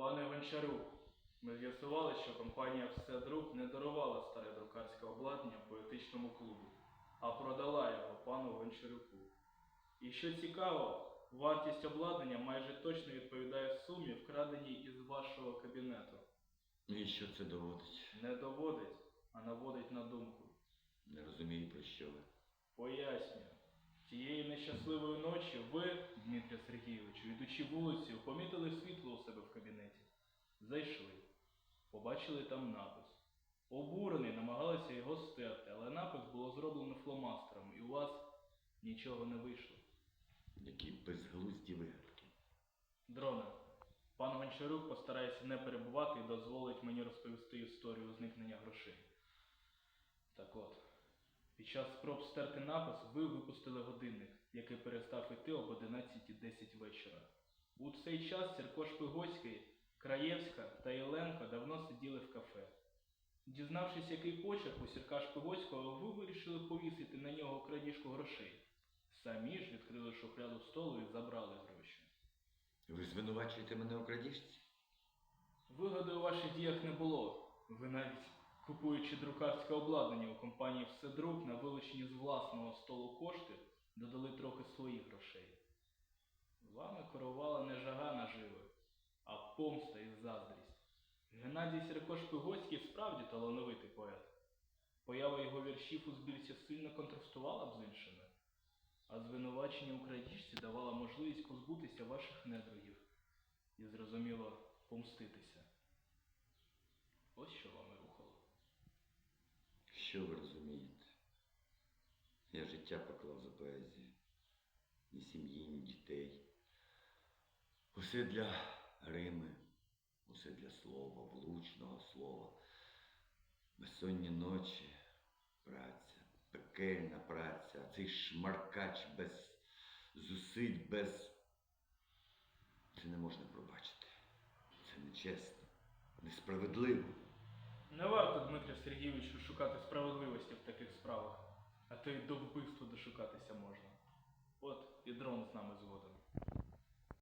Пане Гончарук, ми з'ясували, що компанія «Вседрук» не дарувала старе друкарське обладнання поетичному клубу, а продала його пану Гончаруку. І що цікаво, вартість обладнання майже точно відповідає сумі, вкраденій із вашого кабінету. І що це доводить? Не доводить, а наводить на думку. Не розумію, про що ви. Пояснюю. Тієї нещасливої ночі ви, Дмитре Сергійовичу, йдучи вулицею, помітили світло у себе в кабінеті. Зайшли. Побачили там напис. Обурений, намагалися його стерти, але напис було зроблено фломастером, і у вас нічого не вийшло. Які безглузді вигадки. Дроне, пан Гончарук постарається не перебувати і дозволить мені розповісти історію зникнення грошей. Так от, під час спроб стерти напис ви випустили годинник, який перестав іти об 11.10 вечора. У цей час Сірко Шпигоцький, Краєвська та Єленко давно сиділи в кафе. Дізнавшись, який почерк у Сірка Шпигоцького, ви вирішили повісити на нього крадіжку грошей. Самі ж відкрили шухляду столу і забрали гроші. Ви звинувачуєте мене у крадіжці? Вигоди у ваших діях не було. Ви навіть, купуючи друкарське обладнання у компанії Вседрук на вилучені з власного столу кошти, додали трохи своїх грошей. Вами керувала не жага наживи, а помста і заздрість. Геннадій Сірко Шпигоцький справді талановитий поет. Поява його віршів у збірці сильно контрастувала б з іншими, а звинувачення у крадіжці давала можливість позбутися ваших недругів і, зрозуміло, помститися. Ось що вами рухало. Що ви розумієте? Я життя поклав за поезію. Ні сім'ї, ні дітей. Усе для Рими, усе для слова, влучного слова. Безсонні ночі, праця, пекельна праця, а цей шмаркач без зусиль, без. Це не можна пробачити. Це нечесно, несправедливо. Не варто, Дмитрію Сергійовичу, шукати справедливості в таких справах, а то й до вбивства дошукатися можна. От і дрон з нами згоден.